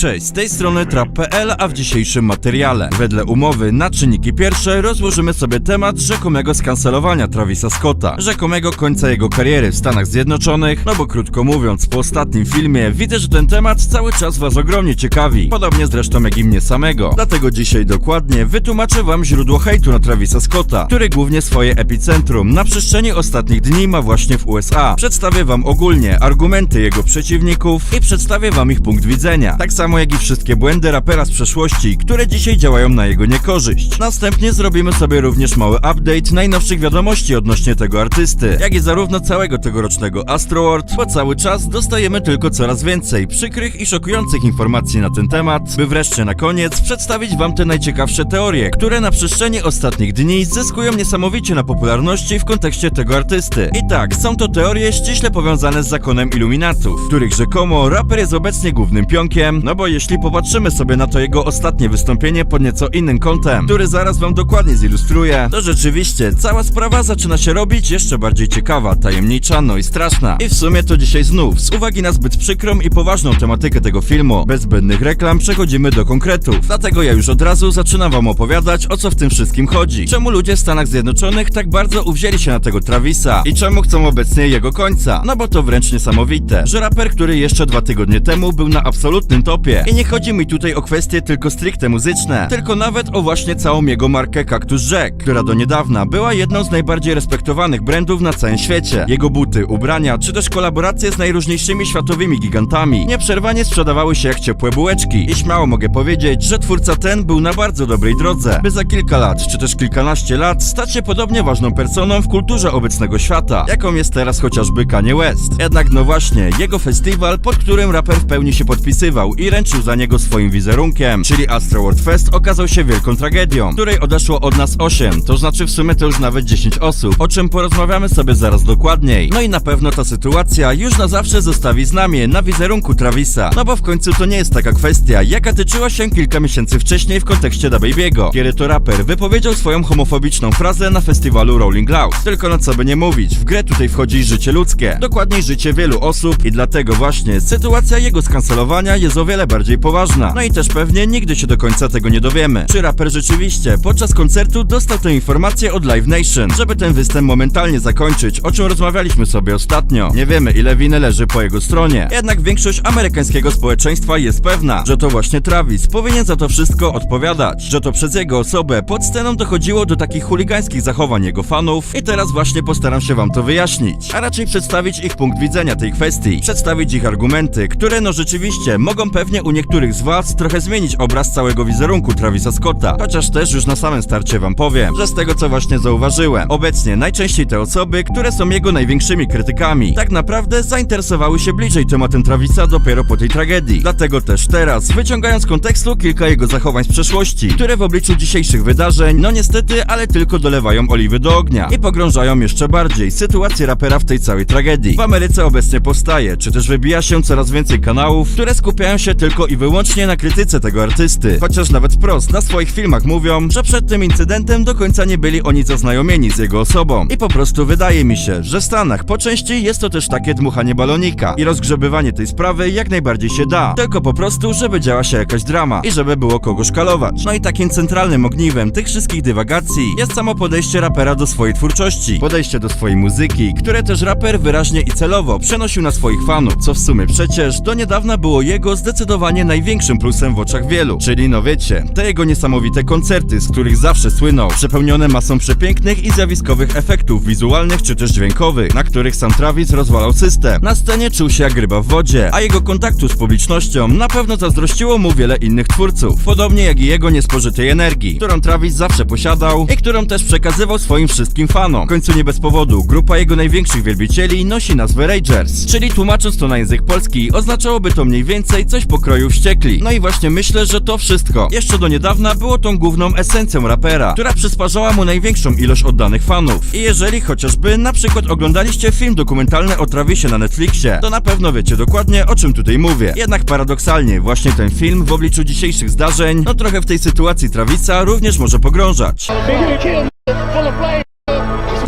Cześć, z tej strony trap.pl, a w dzisiejszym materiale wedle umowy na czynniki pierwsze rozłożymy sobie temat rzekomego skancelowania Travisa Scotta, rzekomego końca jego kariery w Stanach Zjednoczonych, no bo krótko mówiąc, po ostatnim filmie widzę, że ten temat cały czas was ogromnie ciekawi, podobnie zresztą jak i mnie samego. Dlatego dzisiaj dokładnie wytłumaczę wam źródło hejtu na Travisa Scotta, który głównie swoje epicentrum na przestrzeni ostatnich dni ma właśnie w USA. Przedstawię wam ogólnie argumenty jego przeciwników i przedstawię wam ich punkt widzenia, tak samo jak i wszystkie błędy rapera z przeszłości, które dzisiaj działają na jego niekorzyść. Następnie zrobimy sobie również mały update najnowszych wiadomości odnośnie tego artysty, jak i zarówno całego tegorocznego Astroworld, bo cały czas dostajemy tylko coraz więcej przykrych i szokujących informacji na ten temat, by wreszcie na koniec przedstawić wam te najciekawsze teorie, które na przestrzeni ostatnich dni zyskują niesamowicie na popularności w kontekście tego artysty. I tak, są to teorie ściśle powiązane z zakonem iluminatów, których rzekomo raper jest obecnie głównym pionkiem, no bo jeśli popatrzymy sobie na to jego ostatnie wystąpienie pod nieco innym kątem, który zaraz wam dokładnie zilustruję, to rzeczywiście cała sprawa zaczyna się robić jeszcze bardziej ciekawa, tajemnicza, no i straszna. I w sumie to dzisiaj znów, z uwagi na zbyt przykrą i poważną tematykę tego filmu, bez zbędnych reklam przechodzimy do konkretów. Dlatego ja już od razu zaczynam wam opowiadać, o co w tym wszystkim chodzi. Czemu ludzie w Stanach Zjednoczonych tak bardzo uwzięli się na tego Travisa i czemu chcą obecnie jego końca? No bo to wręcz niesamowite, że raper, który jeszcze dwa tygodnie temu był na absolutnym topie. I nie chodzi mi tutaj o kwestie tylko stricte muzyczne, tylko nawet o właśnie całą jego markę Cactus Jack, która do niedawna była jedną z najbardziej respektowanych brandów na całym świecie. Jego buty, ubrania, czy też kolaboracje z najróżniejszymi światowymi gigantami nieprzerwanie sprzedawały się jak ciepłe bułeczki. I śmiało mogę powiedzieć, że twórca ten był na bardzo dobrej drodze, by za kilka lat, czy też kilkanaście lat stać się podobnie ważną personą w kulturze obecnego świata, jaką jest teraz chociażby Kanye West. Jednak no właśnie, jego festiwal, pod którym raper w pełni się podpisywał i ręczył za niego swoim wizerunkiem, czyli Astroworld Fest, okazał się wielką tragedią, której odeszło od nas 8, to znaczy w sumie to już nawet 10 osób, o czym porozmawiamy sobie zaraz dokładniej. No i na pewno ta sytuacja już na zawsze zostawi znamie na wizerunku Travisa, no bo w końcu to nie jest taka kwestia, jaka tyczyła się kilka miesięcy wcześniej w kontekście DaBaby'ego, kiedy to raper wypowiedział swoją homofobiczną frazę na festiwalu Rolling Loud. Tylko no co by nie mówić, w grę tutaj wchodzi życie ludzkie, dokładniej życie wielu osób i dlatego właśnie sytuacja jego skancelowania jest o wiele bardziej poważna. No i też pewnie nigdy się do końca tego nie dowiemy. Czy raper rzeczywiście podczas koncertu dostał tę informację od Live Nation, żeby ten występ momentalnie zakończyć, o czym rozmawialiśmy sobie ostatnio. Nie wiemy ile winy leży po jego stronie. Jednak większość amerykańskiego społeczeństwa jest pewna, że to właśnie Travis powinien za to wszystko odpowiadać, że to przez jego osobę pod sceną dochodziło do takich chuligańskich zachowań jego fanów i teraz właśnie postaram się wam to wyjaśnić, a raczej przedstawić ich punkt widzenia tej kwestii, przedstawić ich argumenty, które no rzeczywiście mogą pewnie u niektórych z was trochę zmienić obraz całego wizerunku Travisa Scotta, chociaż też już na samym starcie wam powiem, że z tego co właśnie zauważyłem, obecnie najczęściej te osoby, które są jego największymi krytykami, tak naprawdę zainteresowały się bliżej tematem Travisa dopiero po tej tragedii, dlatego też teraz, wyciągając z kontekstu kilka jego zachowań z przeszłości, które w obliczu dzisiejszych wydarzeń, no niestety, ale tylko dolewają oliwy do ognia i pogrążają jeszcze bardziej sytuację rapera w tej całej tragedii. W Ameryce obecnie powstaje, czy też wybija się coraz więcej kanałów, które skupiają się tylko i wyłącznie na krytyce tego artysty, chociaż nawet wprost na swoich filmach mówią, że przed tym incydentem do końca nie byli oni zaznajomieni z jego osobą. I po prostu wydaje mi się, że w Stanach po części jest to też takie dmuchanie balonika i rozgrzebywanie tej sprawy jak najbardziej się da, tylko po prostu, żeby działa się jakaś drama i żeby było kogo szkalować. No i takim centralnym ogniwem tych wszystkich dywagacji jest samo podejście rapera do swojej twórczości, podejście do swojej muzyki, które też raper wyraźnie i celowo przenosił na swoich fanów, co w sumie przecież do niedawna było jego zdecydowanie największym plusem w oczach wielu. Czyli no wiecie, te jego niesamowite koncerty, z których zawsze słynął, przepełnione masą przepięknych i zjawiskowych efektów wizualnych czy też dźwiękowych, na których sam Travis rozwalał system. Na scenie czuł się jak ryba w wodzie, a jego kontaktu z publicznością na pewno zazdrościło mu wiele innych twórców, podobnie jak i jego niespożytej energii, którą Travis zawsze posiadał i którą też przekazywał swoim wszystkim fanom. W końcu nie bez powodu, grupa jego największych wielbicieli nosi nazwę Ragers, czyli tłumacząc to na język polski, oznaczałoby to mniej więcej coś pokroju wściekli. No i właśnie myślę, że to wszystko jeszcze do niedawna było tą główną esencją rapera, która przysparzała mu największą ilość oddanych fanów. I jeżeli chociażby na przykład oglądaliście film dokumentalny o Travisie na Netflixie, to na pewno wiecie dokładnie o czym tutaj mówię. Jednak paradoksalnie właśnie ten film w obliczu dzisiejszych zdarzeń, no trochę w tej sytuacji Travisa również może pogrążać.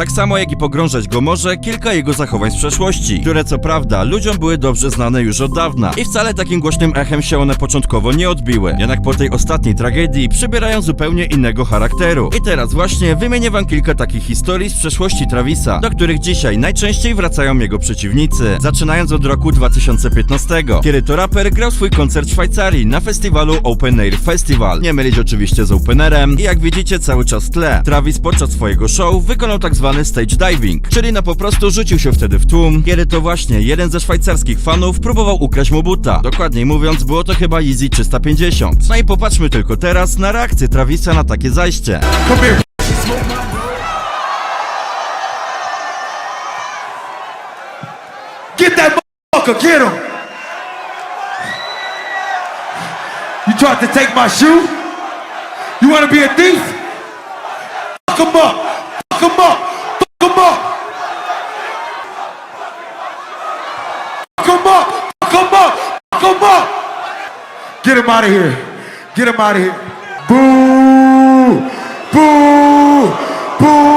Tak samo jak i pogrążać go może kilka jego zachowań z przeszłości, które co prawda ludziom były dobrze znane już od dawna i wcale takim głośnym echem się one początkowo nie odbiły. Jednak po tej ostatniej tragedii przybierają zupełnie innego charakteru. I teraz właśnie wymienię wam kilka takich historii z przeszłości Travisa, do których dzisiaj najczęściej wracają jego przeciwnicy, zaczynając od roku 2015, kiedy to raper grał swój koncert w Szwajcarii na festiwalu Open Air Festival. Nie mylić oczywiście z Openerem i jak widzicie cały czas tle. Travis podczas swojego show wykonał tak zwany stage diving, czyli no po prostu rzucił się wtedy w tłum, kiedy to właśnie jeden ze szwajcarskich fanów próbował ukraść mu buta. Dokładniej mówiąc, było to chyba Yeezy 350. No i popatrzmy tylko teraz na reakcję Travisa na takie zajście. Get that motherfucker, get him. You tried to take my shoe? You wanna be a thief? Fuck him up. Get him out of here. Get him out of here. Boo! Boo! Boo!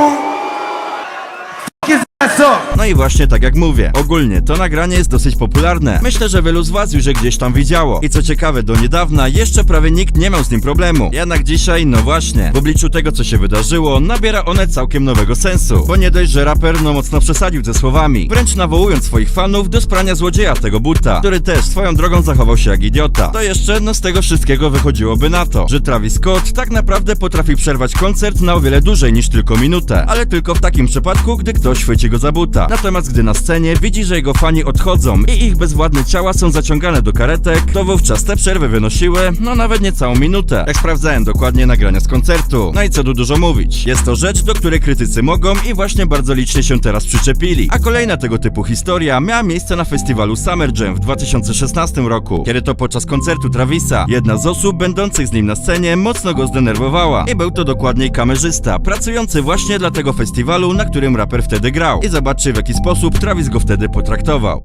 No i właśnie tak jak mówię, ogólnie to nagranie jest dosyć popularne. Myślę, że wielu z was już je gdzieś tam widziało. I co ciekawe, do niedawna jeszcze prawie nikt nie miał z tym problemu. Jednak dzisiaj, no właśnie, w obliczu tego co się wydarzyło, nabiera one całkiem nowego sensu. Bo nie dość, że raper no mocno przesadził ze słowami, wręcz nawołując swoich fanów do sprania złodzieja tego buta, który też swoją drogą zachował się jak idiota. To jeszcze, no z tego wszystkiego wychodziłoby na to, że Travis Scott tak naprawdę potrafi przerwać koncert na o wiele dłużej niż tylko minutę, ale tylko w takim przypadku, gdy ktoś chwyci go za buta. Natomiast gdy na scenie widzi, że jego fani odchodzą i ich bezwładne ciała są zaciągane do karetek, to wówczas te przerwy wynosiły, no nawet nie całą minutę. Jak sprawdzałem dokładnie nagrania z koncertu. No i co tu dużo mówić. Jest to rzecz, do której krytycy mogą i właśnie bardzo licznie się teraz przyczepili. A kolejna tego typu historia miała miejsce na festiwalu Summer Jam w 2016 roku, kiedy to podczas koncertu Travisa jedna z osób będących z nim na scenie mocno go zdenerwowała. I był to dokładniej kamerzysta, pracujący właśnie dla tego festiwalu, na którym raper wtedy grał. I zobaczcie w jaki sposób Travis go wtedy potraktował.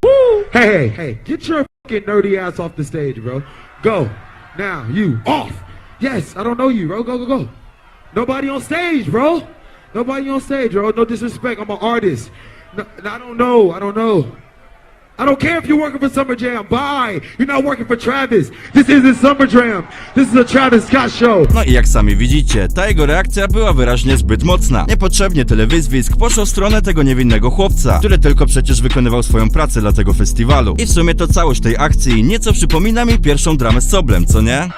Hey, hey, hey, get your fucking nerdy ass off the stage, bro. Go. Now, you. Off. Yes, I don't know you, bro. Go, go, go. Nobody on stage, bro. Nobody on stage, bro. No disrespect. I'm an artist. No, I don't know. I don't know. I don't care if you're working for Summer Jam. Bye. You're not working for Travis. This isn't Summer Jam. This is a Travis Scott show. No i jak sami widzicie, ta jego reakcja była wyraźnie zbyt mocna. Niepotrzebnie tyle wyzwisk poszło w stronę tego niewinnego chłopca, który tylko przecież wykonywał swoją pracę dla tego festiwalu. I w sumie to całość tej akcji nieco przypomina mi pierwszą dramę z Soblem, co nie?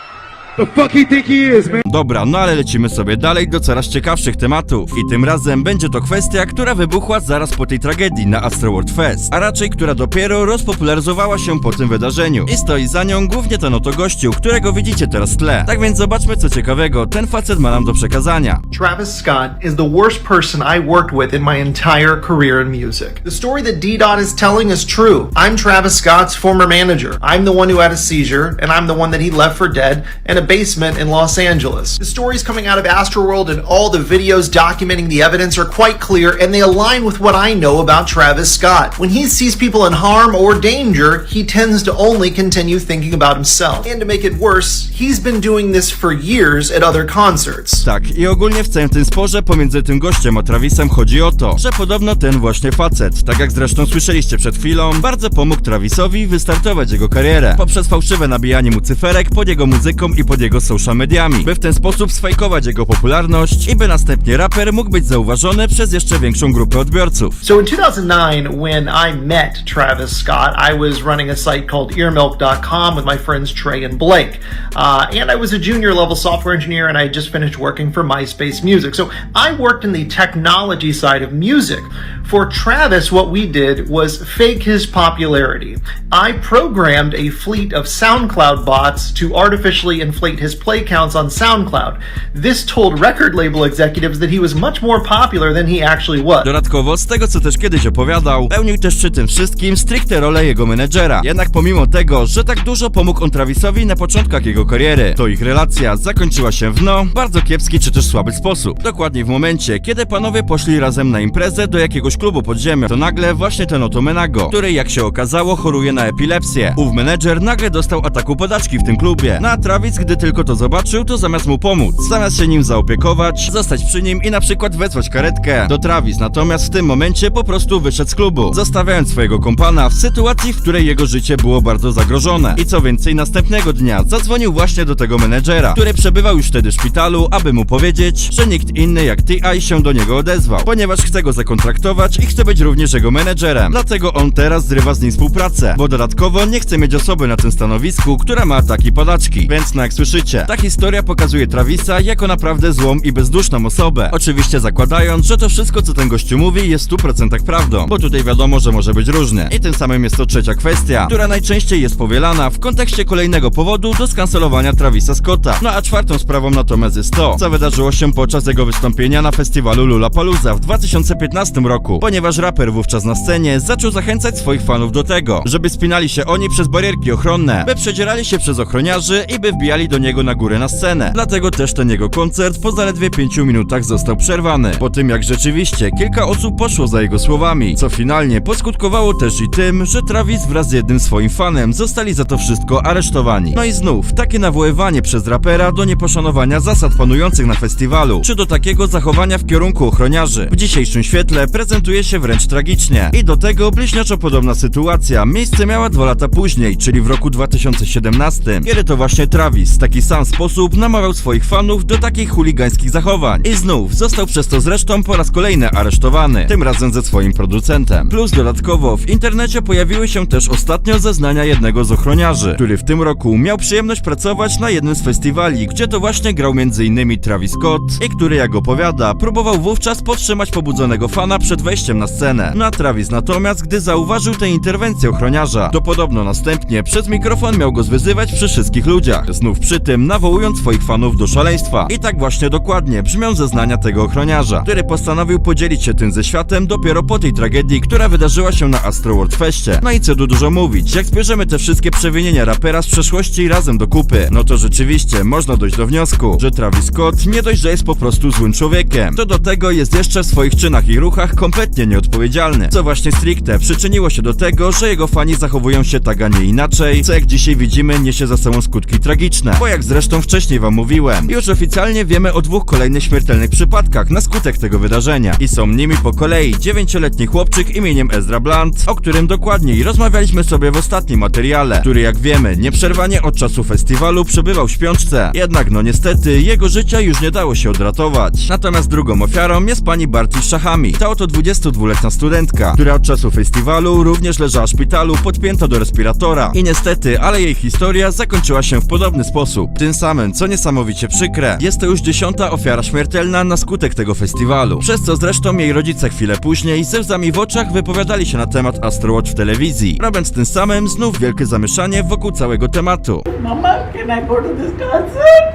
The fuck he think he is, man? Dobra, no ale lecimy sobie dalej do coraz ciekawszych tematów. I tym razem będzie to kwestia, która wybuchła zaraz po tej tragedii na Astroworld Fest, a raczej która dopiero rozpopularyzowała się po tym wydarzeniu. I stoi za nią głównie ten oto gościu, którego widzicie teraz w tle. Tak więc zobaczmy co ciekawego ten facet ma nam do przekazania. Travis Scott is the worst person I worked with in my entire career in music. The story that D Dot is telling is true. I'm Travis Scott's former manager. I'm the one who had a seizure, and I'm the one that he left for dead in a basement in Los Angeles. The stories coming out of Astroworld and all the videos documenting the evidence are quite clear, and they align with what I know about Travis Scott. When he sees people in harm or danger, he tends to only continue thinking about himself. And to make it worse, he's been doing this for years at other concerts. Tak, i ogólnie w całym tym sporze pomiędzy tym gościem a Travisem chodzi o to, że podobno ten właśnie facet, tak jak zresztą słyszeliście przed chwilą, bardzo pomógł Travisowi wystartować jego karierę poprzez fałszywe nabijanie mu cyferek pod jego muzyką i pod jego social mediami, by w ten sposób sfajkować jego popularność i by następnie raper mógł być zauważony przez jeszcze większą grupę odbiorców. So in 2009, when I met Travis Scott, I was running a site called earmilk.com with my friends Trey and Blake. Uh, and I was a junior level software engineer and I had just finished working for MySpace Music. So I worked in the technology side of music. For Travis, what we did was fake his popularity. I programmed a fleet of SoundCloud bots to artificially inflate his play counts on SoundCloud. This told record label executives that he was much more popular than he actually was. Dodatkowo, z tego co też kiedyś opowiadał, pełnił też przy tym wszystkim stricte rolę jego menedżera. Jednak pomimo tego, że tak dużo pomógł on Travisowi na początkach jego kariery, to ich relacja zakończyła się w no, bardzo kiepski czy też słaby sposób. Dokładnie w momencie, kiedy panowie poszli razem na imprezę do jakiegoś klubu podziemia, to nagle właśnie ten oto Menago, który jak się okazało choruje na epilepsję. Ów menedżer nagle dostał ataku podaczki w tym klubie. No a Travis, gdy gdy tylko to zobaczył, to zamiast mu pomóc, zamiast się nim zaopiekować, zostać przy nim i na przykład wezwać karetkę do Travis, natomiast w tym momencie po prostu wyszedł z klubu, zostawiając swojego kompana w sytuacji, w której jego życie było bardzo zagrożone. I co więcej, następnego dnia zadzwonił właśnie do tego menedżera, który przebywał już wtedy w szpitalu, aby mu powiedzieć, że nikt inny jak T.I. się do niego odezwał, ponieważ chce go zakontraktować i chce być również jego menedżerem. Dlatego on teraz zrywa z nim współpracę, bo dodatkowo nie chce mieć osoby na tym stanowisku, która ma ataki padaczki. Więc no jak słyszycie, ta historia pokazuje Travisa jako naprawdę złą i bezduszną osobę. Oczywiście zakładając, że to wszystko co ten gościu mówi jest w 100% prawdą, bo tutaj wiadomo, że może być różnie. I tym samym jest to trzecia kwestia, która najczęściej jest powielana w kontekście kolejnego powodu do skancelowania Travisa Scotta. No a czwartą sprawą natomiast jest to, co wydarzyło się podczas jego wystąpienia na festiwalu Lollapalooza w 2015 roku, ponieważ raper wówczas na scenie zaczął zachęcać swoich fanów do tego, żeby spinali się oni przez barierki ochronne, by przedzierali się przez ochroniarzy i by wbijali do niego na górę na scenę. Dlatego też ten jego koncert po zaledwie 5 minutach został przerwany, po tym jak rzeczywiście kilka osób poszło za jego słowami, co finalnie poskutkowało też i tym, że Travis wraz z jednym swoim fanem zostali za to wszystko aresztowani. No i znów, takie nawoływanie przez rapera do nieposzanowania zasad panujących na festiwalu, czy do takiego zachowania w kierunku ochroniarzy. W dzisiejszym świetle prezentuje się wręcz tragicznie. I do tego bliźniaczo podobna sytuacja miejsce miała dwa lata później, czyli w roku 2017, kiedy to właśnie Travis taki sam sposób namawiał swoich fanów do takich chuligańskich zachowań. I znów został przez to zresztą po raz kolejny aresztowany, tym razem ze swoim producentem. Plus dodatkowo w internecie pojawiły się też ostatnio zeznania jednego z ochroniarzy, który w tym roku miał przyjemność pracować na jednym z festiwali, gdzie to właśnie grał m.in. Travis Scott i który jak opowiada, próbował wówczas podtrzymać pobudzonego fana przed wejściem na scenę. No a Travis natomiast, gdy zauważył tę interwencję ochroniarza, to podobno następnie przez mikrofon miał go zwyzywać przy wszystkich ludziach, znów przy tym nawołując swoich fanów do szaleństwa. I tak właśnie dokładnie brzmią zeznania tego ochroniarza, który postanowił podzielić się tym ze światem dopiero po tej tragedii, która wydarzyła się na Astro World Feście. No i co tu dużo mówić, jak zbierzemy te wszystkie przewinienia rapera z przeszłości razem do kupy, no to rzeczywiście można dojść do wniosku, że Travis Scott nie dość, że jest po prostu złym człowiekiem, to do tego jest jeszcze w swoich czynach i ruchach kompletnie nieodpowiedzialny, co właśnie stricte przyczyniło się do tego, że jego fani zachowują się tak, a nie inaczej, co jak dzisiaj widzimy niesie za sobą skutki tragiczne, bo jak zresztą wcześniej wam mówiłem, już oficjalnie wiemy o dwóch kolejnych śmiertelnych przypadkach na skutek tego wydarzenia i są nimi po kolei dziewięcioletni chłopczyk imieniem Ezra Blunt, o którym dokładniej rozmawialiśmy sobie w ostatnim materiale, który jak wiemy nieprzerwanie od czasu festiwalu przebywał w śpiączce, jednak no niestety jego życia już nie dało się odratować. Natomiast drugą ofiarą jest pani Barty Szachami. Ta oto 22-letnia studentka, która od czasu festiwalu również leżała w szpitalu podpięta do respiratora. I niestety, ale jej historia zakończyła się w podobny sposób. Tym samym, co niesamowicie przykre, jest to już dziesiąta ofiara śmiertelna na skutek tego festiwalu. Przez co zresztą jej rodzice chwilę później ze łzami w oczach wypowiadali się na temat Astro Watch w telewizji, robiąc tym samym znów wielkie zamieszanie wokół całego tematu. Mama, can I go to this concert?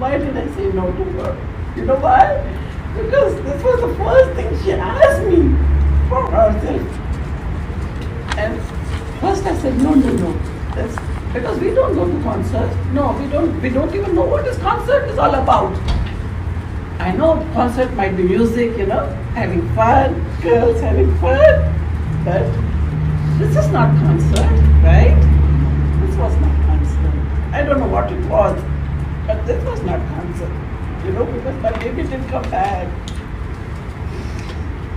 Why did I say no to her? You know why? Because this was the first thing she asked me for herself. And first I said no, no, no. That's because we don't go to concerts. No, we don't. We don't even know what this concert is all about. I know concert might be music, you know, having fun, girls having fun, but this is not concert, right? This was not concert. I don't know what it was, but this was not concert. You know, because my baby didn't come back.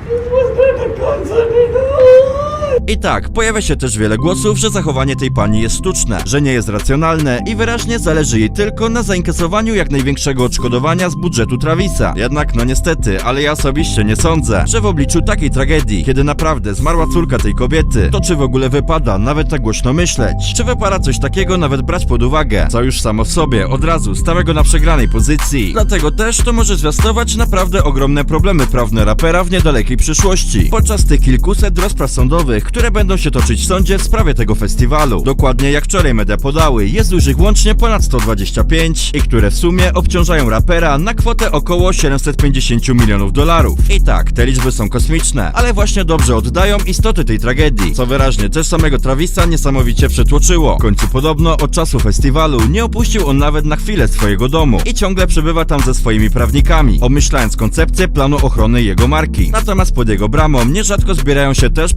This was not a concert at all. I tak, pojawia się też wiele głosów, że zachowanie tej pani jest sztuczne, że nie jest racjonalne i wyraźnie zależy jej tylko na zainkasowaniu jak największego odszkodowania z budżetu Travisa. Jednak no niestety, ale ja osobiście nie sądzę, że w obliczu takiej tragedii, kiedy naprawdę zmarła córka tej kobiety, to czy w ogóle wypada nawet tak głośno myśleć? Czy wypada coś takiego nawet brać pod uwagę? Co już samo w sobie od razu stawia go na przegranej pozycji. Dlatego też to może zwiastować naprawdę ogromne problemy prawne rapera w niedalekiej przyszłości. Podczas tych kilkuset rozpraw sądowych, które będą się toczyć w sądzie w sprawie tego festiwalu. Dokładnie jak wczoraj media podały, jest już ich łącznie ponad 125 i które w sumie obciążają rapera na kwotę około 750 milionów dolarów. I tak, te liczby są kosmiczne, ale właśnie dobrze oddają istoty tej tragedii, co wyraźnie też samego Travisa niesamowicie przytłoczyło. W końcu podobno od czasu festiwalu nie opuścił on nawet na chwilę swojego domu i ciągle przebywa tam ze swoimi prawnikami, obmyślając koncepcję planu ochrony jego marki. Natomiast pod jego bramą nierzadko zbierają się też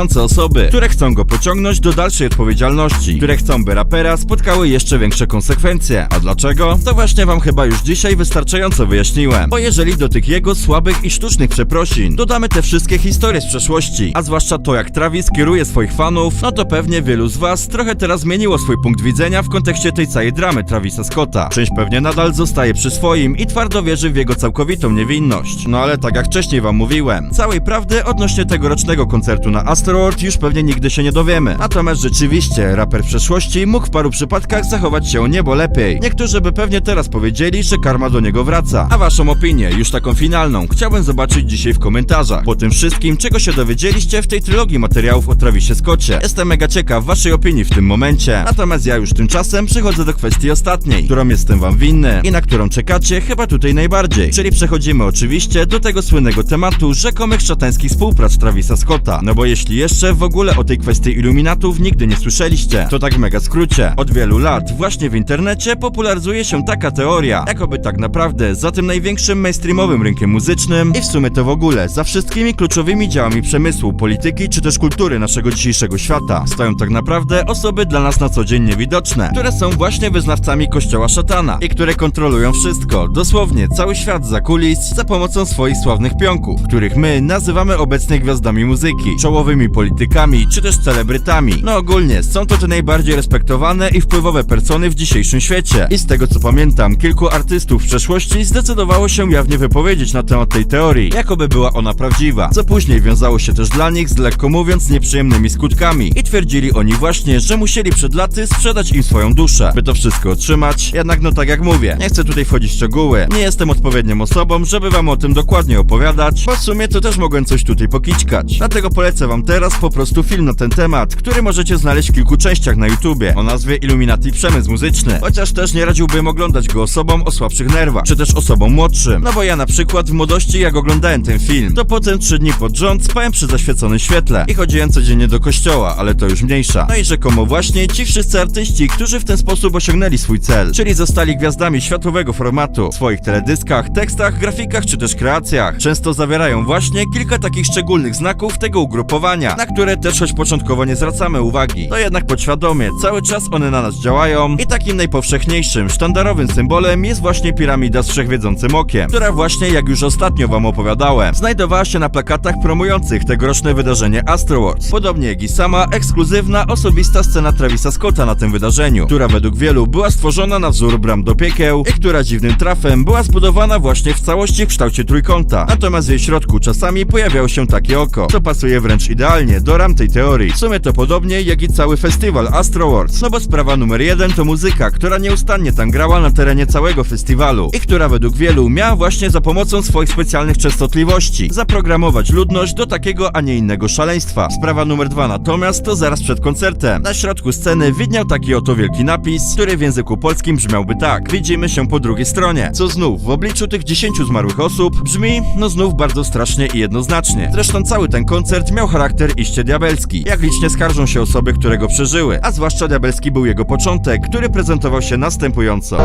osoby, które chcą go pociągnąć do dalszej odpowiedzialności, które chcą, by rapera spotkały jeszcze większe konsekwencje. A dlaczego? To właśnie wam chyba już dzisiaj wystarczająco wyjaśniłem. Bo jeżeli do tych jego słabych i sztucznych przeprosin dodamy te wszystkie historie z przeszłości, a zwłaszcza to jak Travis kieruje swoich fanów, no to pewnie wielu z was trochę teraz zmieniło swój punkt widzenia w kontekście tej całej dramy Travisa Scotta. Część pewnie nadal zostaje przy swoim i twardo wierzy w jego całkowitą niewinność. No ale tak jak wcześniej wam mówiłem, całej prawdy odnośnie tegorocznego koncertu na Astroworld już pewnie nigdy się nie dowiemy. Natomiast rzeczywiście, raper w przeszłości mógł w paru przypadkach zachować się niebo lepiej. Niektórzy by pewnie teraz powiedzieli, że karma do niego wraca. A waszą opinię, już taką finalną, chciałbym zobaczyć dzisiaj w komentarzach. Po tym wszystkim, czego się dowiedzieliście w tej trylogii materiałów o Travisie Scotcie. Jestem mega ciekaw waszej opinii w tym momencie. Natomiast ja już tymczasem przechodzę do kwestii ostatniej, którą jestem wam winny i na którą czekacie chyba tutaj najbardziej. Czyli przechodzimy oczywiście do tego słynnego tematu rzekomych szatańskich współprac Travisa Scotta. No bo jeśli jeszcze w ogóle o tej kwestii iluminatów nigdy nie słyszeliście, to tak mega skrócie. Od wielu lat właśnie w internecie popularyzuje się taka teoria, jakoby tak naprawdę za tym największym mainstreamowym rynkiem muzycznym i w sumie to w ogóle za wszystkimi kluczowymi działami przemysłu, polityki czy też kultury naszego dzisiejszego świata stoją tak naprawdę osoby dla nas na co dzień niewidoczne, które są właśnie wyznawcami kościoła szatana i które kontrolują wszystko, dosłownie cały świat za kulis za pomocą swoich sławnych pionków, których my nazywamy obecnie gwiazdami muzyki, czołowymi politykami czy też celebrytami. No ogólnie są to te najbardziej respektowane i wpływowe persony w dzisiejszym świecie. I z tego co pamiętam, kilku artystów w przeszłości zdecydowało się jawnie wypowiedzieć na temat tej teorii, jakoby była ona prawdziwa, co później wiązało się też dla nich z lekko mówiąc nieprzyjemnymi skutkami i twierdzili oni właśnie, że musieli przed laty sprzedać im swoją duszę, by to wszystko otrzymać. Jednak no tak jak mówię, nie chcę tutaj wchodzić w szczegóły, nie jestem odpowiednią osobą, żeby wam o tym dokładnie opowiadać, bo w sumie to też mogłem coś tutaj pokićkać. Dlatego polecę wam teraz po prostu film na ten temat, który możecie znaleźć w kilku częściach na YouTubie o nazwie Illuminati Przemysł Muzyczny, chociaż też nie radziłbym oglądać go osobom o słabszych nerwach, czy też osobom młodszym. No bo ja na przykład w młodości jak oglądałem ten film, to potem trzy dni pod rząd spałem przy zaświeconym świetle i chodziłem codziennie do kościoła, ale to już mniejsza. No i rzekomo właśnie ci wszyscy artyści, którzy w ten sposób osiągnęli swój cel, czyli zostali gwiazdami światowego formatu w swoich teledyskach, tekstach, grafikach czy też kreacjach, często zawierają właśnie kilka takich szczególnych znaków tego ugrupowania, na które też choć początkowo nie zwracamy uwagi, to jednak podświadomie cały czas one na nas działają i takim najpowszechniejszym, sztandarowym symbolem jest właśnie piramida z wszechwiedzącym okiem, która właśnie jak już ostatnio wam opowiadałem, znajdowała się na plakatach promujących tegoroczne wydarzenie Astroworld. Podobnie jak i sama ekskluzywna, osobista scena Travisa Scotta na tym wydarzeniu, która według wielu była stworzona na wzór bram do piekieł i która dziwnym trafem była zbudowana właśnie w całości w kształcie trójkąta. Natomiast w jej środku czasami pojawiało się takie oko, co pasuje wręcz idealnie do ram tej teorii. W sumie to podobnie jak i cały festiwal Astroworld. No bo sprawa numer jeden to muzyka, która nieustannie tam grała na terenie całego festiwalu i która według wielu miała właśnie za pomocą swoich specjalnych częstotliwości zaprogramować ludność do takiego, a nie innego szaleństwa. Sprawa numer dwa natomiast to zaraz przed koncertem. Na środku sceny widniał taki oto wielki napis, który w języku polskim brzmiałby tak. Widzimy się po drugiej stronie. Co znów w obliczu tych 10 zmarłych osób brzmi, no znów bardzo strasznie i jednoznacznie. Zresztą cały ten koncert miał charakter iście diabelski. Jak licznie skarżą się osoby, które go przeżyły, a zwłaszcza diabelski był jego początek, który prezentował się następująco.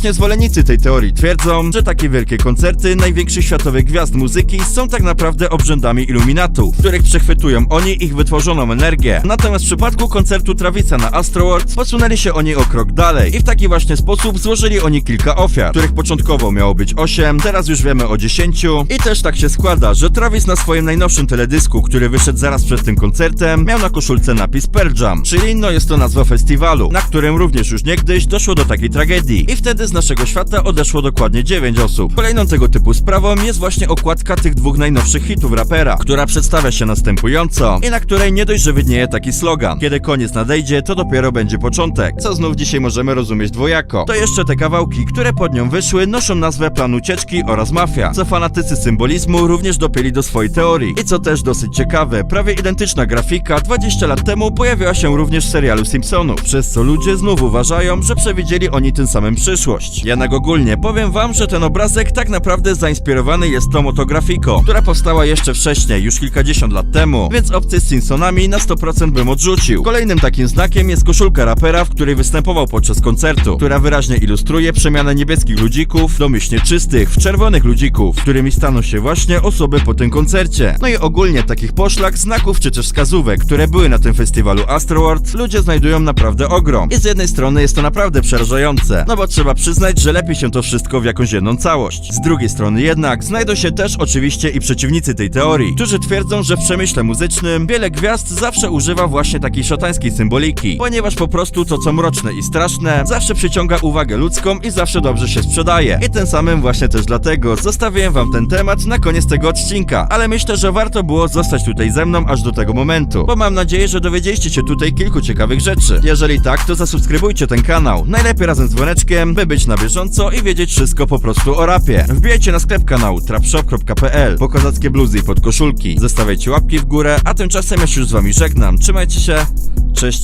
Właśnie zwolennicy tej teorii twierdzą, że takie wielkie koncerty największych światowych gwiazd muzyki są tak naprawdę obrzędami iluminatów, których przechwytują oni ich wytworzoną energię. Natomiast w przypadku koncertu Travisa na Astroworld posunęli się oni o krok dalej i w taki właśnie sposób złożyli oni kilka ofiar, których początkowo miało być 8, teraz już wiemy o 10 i też tak się składa, że Travis na swoim najnowszym teledysku, który wyszedł zaraz przed tym koncertem, miał na koszulce napis Pearl Jam, czyli no jest to nazwa festiwalu, na którym również już niegdyś doszło do takiej tragedii i wtedy z naszego świata odeszło dokładnie 9 osób. Kolejną tego typu sprawą jest właśnie okładka tych dwóch najnowszych hitów rapera, która przedstawia się następująco i na której nie dość, że widnieje taki slogan Kiedy koniec nadejdzie, to dopiero będzie początek, co znów dzisiaj możemy rozumieć dwojako. To jeszcze te kawałki, które pod nią wyszły, noszą nazwę Plan Ucieczki oraz Mafia, co fanatycy symbolizmu również dopięli do swojej teorii. I co też dosyć ciekawe, prawie identyczna grafika 20 lat temu pojawiła się również w serialu Simpsonów, przez co ludzie znów uważają, że przewidzieli oni tym samym przyszłość. Całość. Jednak ogólnie powiem wam, że ten obrazek tak naprawdę zainspirowany jest tą oto grafiką, która powstała jeszcze wcześniej, już kilkadziesiąt lat temu, więc opcję z Simpsonami na 100% bym odrzucił. Kolejnym takim znakiem jest koszulka rapera, w której występował podczas koncertu, która wyraźnie ilustruje przemianę niebieskich ludzików domyślnie czystych w czerwonych ludzików, którymi staną się właśnie osoby po tym koncercie. No i ogólnie takich poszlak, znaków czy też wskazówek, które były na tym festiwalu Astroworld, ludzie znajdują naprawdę ogrom. I z jednej strony jest to naprawdę przerażające, no bo trzeba przyznać, że lepi się to wszystko w jakąś jedną całość. Z drugiej strony jednak znajdą się też oczywiście i przeciwnicy tej teorii, którzy twierdzą, że w przemyśle muzycznym wiele gwiazd zawsze używa właśnie takiej szatańskiej symboliki, ponieważ po prostu to co mroczne i straszne zawsze przyciąga uwagę ludzką i zawsze dobrze się sprzedaje. I tym samym właśnie też dlatego zostawiłem wam ten temat na koniec tego odcinka, ale myślę, że warto było zostać tutaj ze mną aż do tego momentu, bo mam nadzieję, że dowiedzieliście się tutaj kilku ciekawych rzeczy. Jeżeli tak, to zasubskrybujcie ten kanał, najlepiej razem z dzwoneczkiem, by być na bieżąco i wiedzieć wszystko po prostu o rapie. Wbijajcie na sklep kanału trapshop.pl po kozackie bluzy i podkoszulki, zostawiajcie łapki w górę, a tymczasem ja się już z wami żegnam, trzymajcie się, cześć.